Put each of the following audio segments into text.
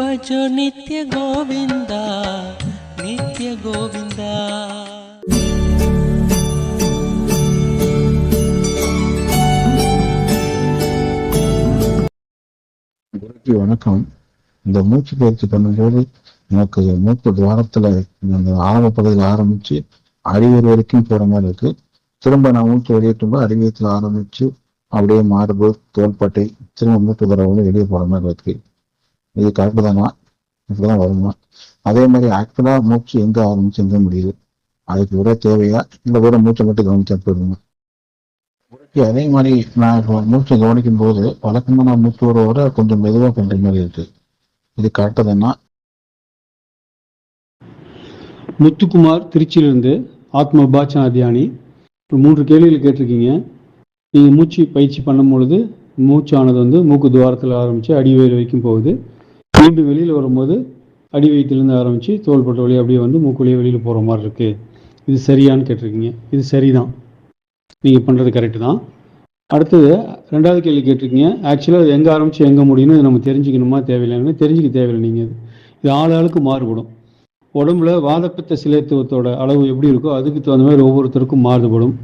भजो नित्य गोविन्दा नित्य गोविन्दा வணக்கம் இந்த மூச்சு பயிற்சி பண்ணும்போது எனக்கு மூக்கு துவாரத்துல அந்த ஆரம்பப்பகுதியில் ஆரம்பிச்சு அறிவியல் வரைக்கும் போற மாதிரி இருக்கு. திரும்ப நான் மூச்சு வெளியேற்றும்போது அறிவியத்துல ஆரம்பிச்சு அப்படியே மார்பு தோள்பட்டை திரும்ப மூட்டு தடவை வெளியே போற மாதிரி இருக்கு. இது கரெக்டு தானா? இப்படிதான் வருமா? அதே மாதிரி ஆக்சுவலா மூச்சு எங்க ஆரம்பிச்சு எங்க முடியுது? அதுக்கு விட தேவையா? இந்த விட மூச்சை மட்டும் கவனிச்சா போதுமா? அதே மாதிரி நான் இப்போ மூச்சை கவனிக்கும் போது வழக்கமா நான் மூச்சு விட கொஞ்சம் மெதுவா பண்ற மாதிரி இருக்கு. இது கரெக்டு தானா? முத்துக்குமார் திருச்சியிலிருந்து ஆத்ம பாச்சனா தியானி. மூன்று கேள்விகள் கேட்டிருக்கீங்க. நீங்கள் மூச்சு பயிற்சி பண்ணும் பொழுது மூச்சானது வந்து மூக்கு துவாரத்தில் ஆரம்பித்து அடிவயிறு வரைக்கும் போகுது. மீண்டும் வெளியில் வரும்போது அடி வயிற்றுலேருந்து ஆரம்பித்து தோள்பட்ட வழி அப்படியே வந்து மூக்குலேயே வெளியில் போகிற மாதிரி இருக்குது இது சரியான்னு கேட்டிருக்கீங்க. இது சரிதான். நீங்கள் பண்ணுறது கரெக்டு தான். அடுத்தது ரெண்டாவது கேள்வி கேட்டிருக்கீங்க. ஆக்சுவலாக அது எங்கே ஆரம்பித்து எங்கே முடியும்னு நம்ம தெரிஞ்சுக்கணுமா தேவையில்லைன்னு தெரிஞ்சுக்க தேவையில்லை நீங்கள் இது. இது ஆள் ஆளுக்கு மாறுபடும். உடம்புல வாதப்பித்த சிலைத்துவத்தோட அளவு எப்படி இருக்கோ அதுக்கு தகுந்த மாதிரி ஒவ்வொருத்தருக்கும் மாறுபடும்.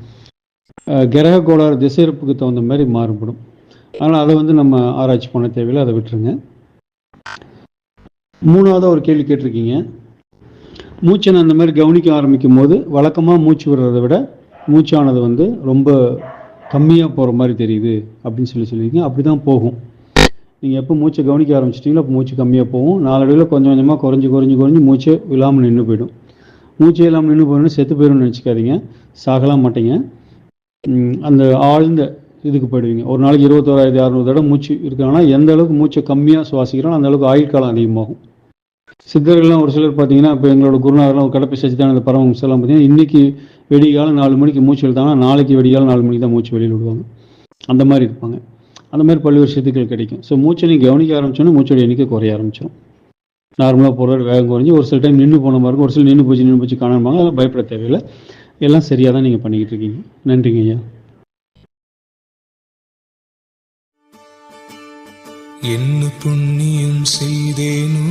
கிரக கோளாறு திசையிறப்புக்கு தகுந்த மாதிரி மாறுபடும். அதனால் அதை வந்து நம்ம ஆராய்ச்சி பண்ண தேவையில்லை அதை விட்டுருங்க. மூணாவதாக ஒரு கேள்வி கேட்டிருக்கீங்க. மூச்சை நான் அந்த மாதிரி கவனிக்க ஆரம்பிக்கும் போது வழக்கமாக மூச்சு விடுறதை விட மூச்சானது வந்து ரொம்ப கம்மியாக போகிற மாதிரி தெரியுது அப்படின்னு சொல்லி சொல்லியிருக்கீங்க. அப்படி தான் போகும். நீங்கள் எப்போ மூச்சை கவனிக்க ஆரம்பிச்சிட்டிங்களோ அப்போ மூச்சு கம்மியாக போகும். நாளடைவில் கொஞ்சம் கொஞ்சமாக குறைஞ்சி குறைஞ்சி குறைஞ்சி மூச்சு இல்லாமல் நின்று போயிடும். மூச்சை இல்லாமல் நின்று போயிடும் செத்து போயிடும்னு நினச்சிக்காதீங்க. சாகலாம் மாட்டீங்க. அந்த ஆழ்ந்த இதுக்கு போயிடுவீங்க. ஒரு நாளைக்கு இருபத்தோராயிரத்தி அறுநூறு தடவை மூச்சு இருக்காங்கன்னா எந்த அளவுக்கு மூச்சை கம்மியாக சுவாசிக்கிறோம் அந்த அளவுக்கு ஆயுட்காலம் அதிகமாகும். சித்தர்கள்லாம் ஒரு சிலர் பார்த்தீங்கன்னா இப்போ எங்களோட குருநாதர்லாம் கடப்பை சச்சிதானந்த பரமஹம்செல்லாம் பார்த்தீங்கன்னா இன்னைக்கு வெடிகாலம் நாலு மணிக்கு மூச்சு எழுத்தாங்கன்னா நாளைக்கு வெடிகாலம் நாலு மணிக்கு தான் மூச்சு வெளியில் விடுவாங்க. அந்த மாதிரி இருப்பாங்க. அந்த மாதிரி பல்வேறு சித்துக்கள் கிடைக்கும். ஸோ மூச்சை நீங்கள் கவனிக்க ஆரம்பிச்சோன்னா மூச்சோட எண்ணிக்கை குறைய ஆரம்பிச்சிடும் நார்மலாக போகிற வேகம் குறைஞ்சி ஒரு சில டைம் நின்று போன மாதிரி இருக்கும். ஒரு சில நின்று போச்சு நின்று போச்சு காணாமல் அதெல்லாம் பயப்பட தேவையில்லை. எல்லாம் சரியாக தான் நீங்கள் பண்ணிக்கிட்டு இருக்கீங்க. நன்றிங்க ஐயா. என்ன புண்ணியம் செய்தேனோ